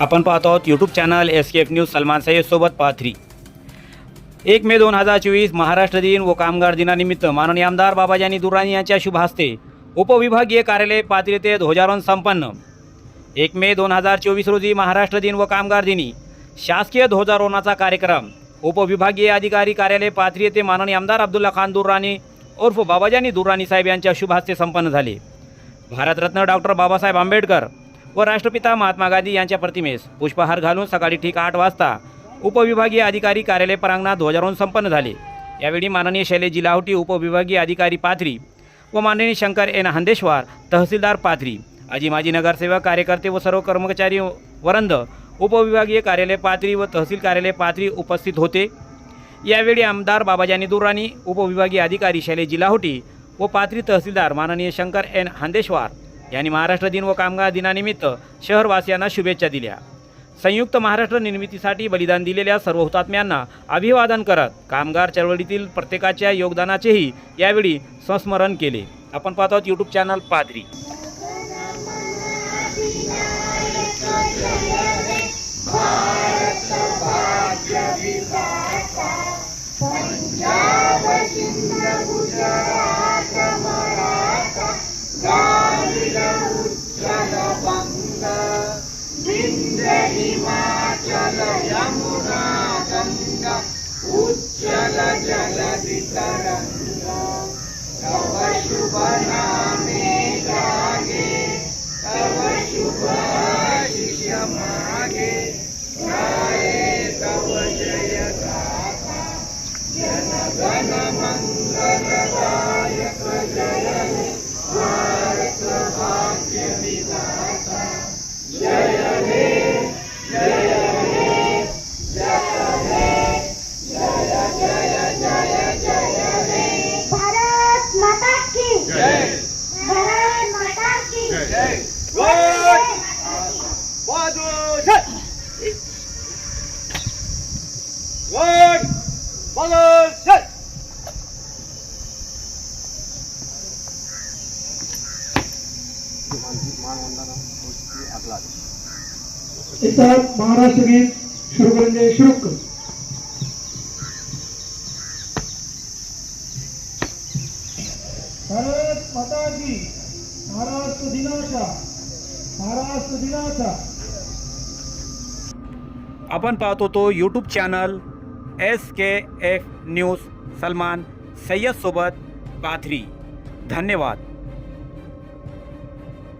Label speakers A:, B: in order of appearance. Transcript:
A: आपण पाहतो आहोत YouTube channel S K F news Salman सय्यदसोबत Pathri एक मे दोन हजार चोवीस महाराष्ट्र दिन व कामगार दिनानिमित्त माननीय आमदार बाबाजानी दुर्राणी यांच्या शुभ हस्ते उपविभागीय कार्यालय पाथरी ते ध्वजारोहण संपन्न. एक मे दोन हजार चोवीस रोजी महाराष्ट्र दिन व कामगार दिनी शासकीय ध्वजारोहणाचा कार्यक्रम. उपविभागीय अधिकारी कार्यालय पाथरी येथे माननीय आमदार अब्दुल्ला खान दुर्राणी उर्फ बाबाजानी दुर्राणी साहेब यांच्या शुभ हस्ते संपन्न झाले. भारतरत्न डॉक्टर बाबासाहेब आंबेडकर व राष्ट्रपिता महात्मा गांधी यांच्या प्रतिमेस पुष्पहार घालून सकाळी ठीक आठ वाजता उपविभागीय अधिकारी कार्यालय प्रांगणात ध्वजारोहण संपन्न झाले. यावेळी माननीय शैलेजी लाहोटी उपविभागीय अधिकारी पाथरी व माननीय शंकर एन हंदेश्वर तहसीलदार पाथरी आजी माजी नगरसेवक कार्यकर्ते व सर्व कर्मचारी वरंद उपविभागीय कार्यालय पाथरी व तहसील कार्यालय पाथरी उपस्थित होते. यावेळी आमदार बाबाजानी दुर्राणी उपविभागीय अधिकारी शैलेजी लाहोटी व पाथरी तहसीलदार माननीय शंकर एन हांदेश्वर यांनी महाराष्ट्र दिन व कामगार दिनानिमित्त शहरवासियांना शुभेच्छा दिल्या. संयुक्त महाराष्ट्र निर्मितीसाठी बलिदान दिलेल्या सर्व हुतात्म्यांना अभिवादन करत कामगार चळवळीतील प्रत्येकाच्या योगदानाचेही यावेळी संस्मरण केले. आपण पाहतो आहोत यूट्यूब चॅनल पाथरी
B: भारत
C: महाराष्ट्र गीत शुरू करेंगे शुरू कर भारत माता की महाराष्ट्र दिनाचा महाराष्ट्र दिनाचा.
A: आपण पाहतो तो YouTube channel S K F news Salman सय्यदसोबत Pathri धन्यवाद.